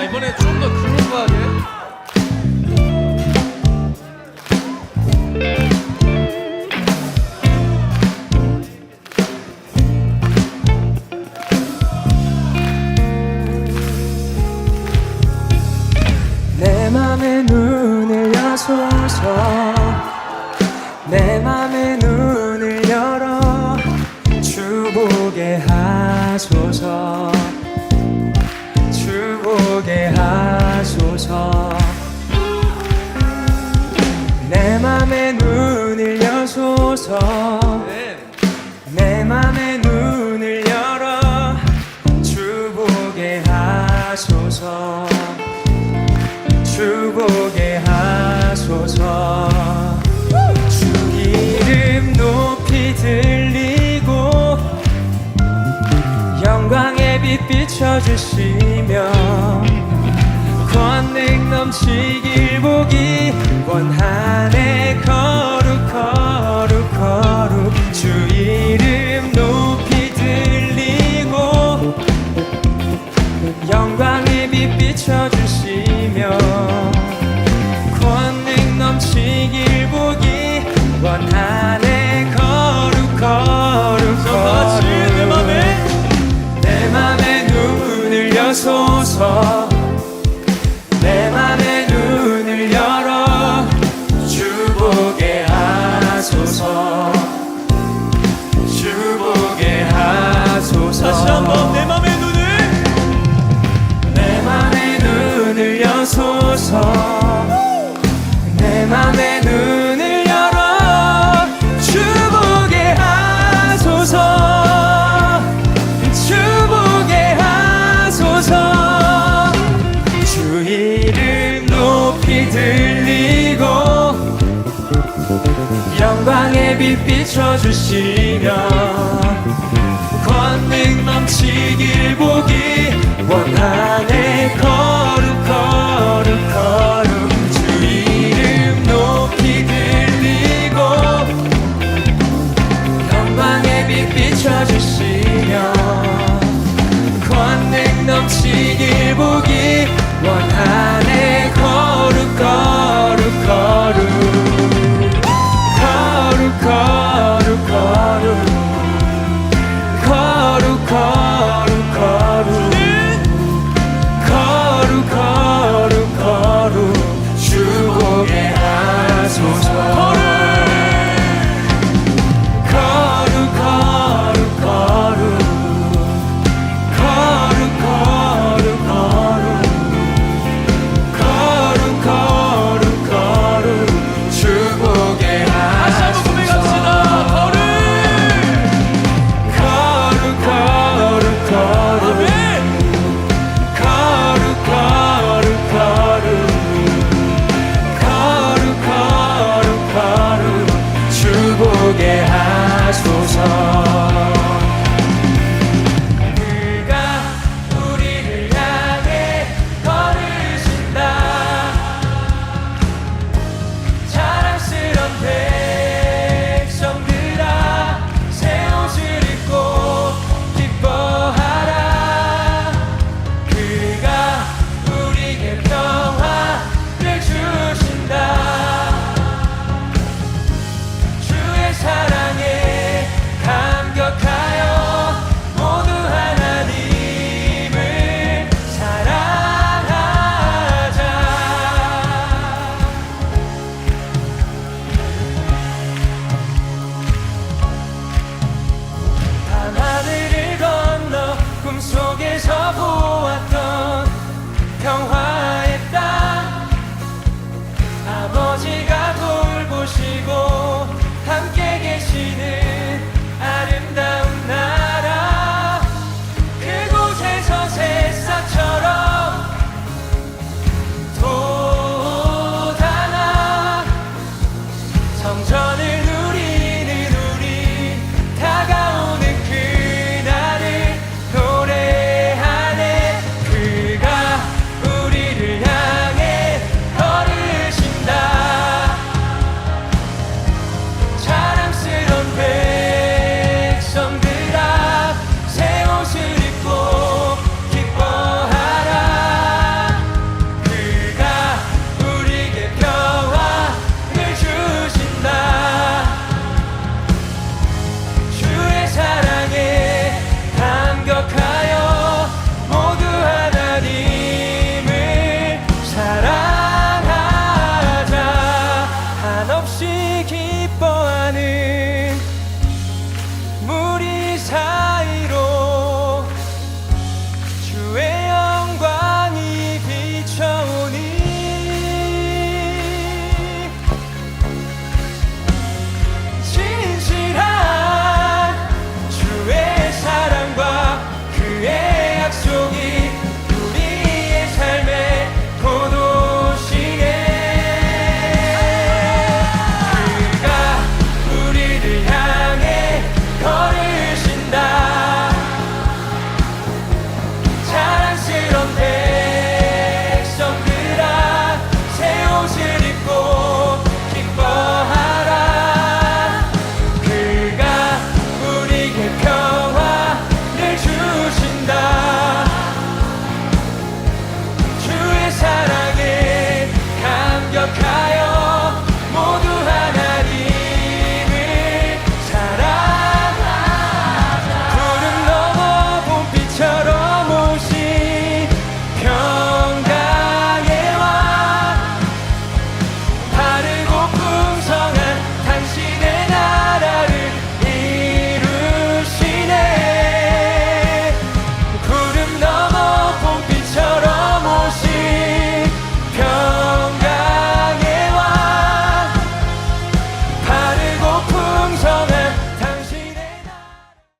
자 이번에 좀더 그루브하게? 내 맘의 눈을 여소서 내 맘의 눈을 열어 주 보게 하소서. 주 보게 하소서 내 맘의 눈을 여소서 네. 내 맘의 주시며 권능 넘치길 보기 원하네 거룩 거룩 거룩 주 이름 높이 들리고 영광의 빛 비춰 여소서 영광의 빛 비춰주시며 권능 넘치길 보기 원하네 거룩 거룩 거룩 주 이름 높이 들리고 영광의 빛 비춰주시며 권능 넘치길 보기 원하네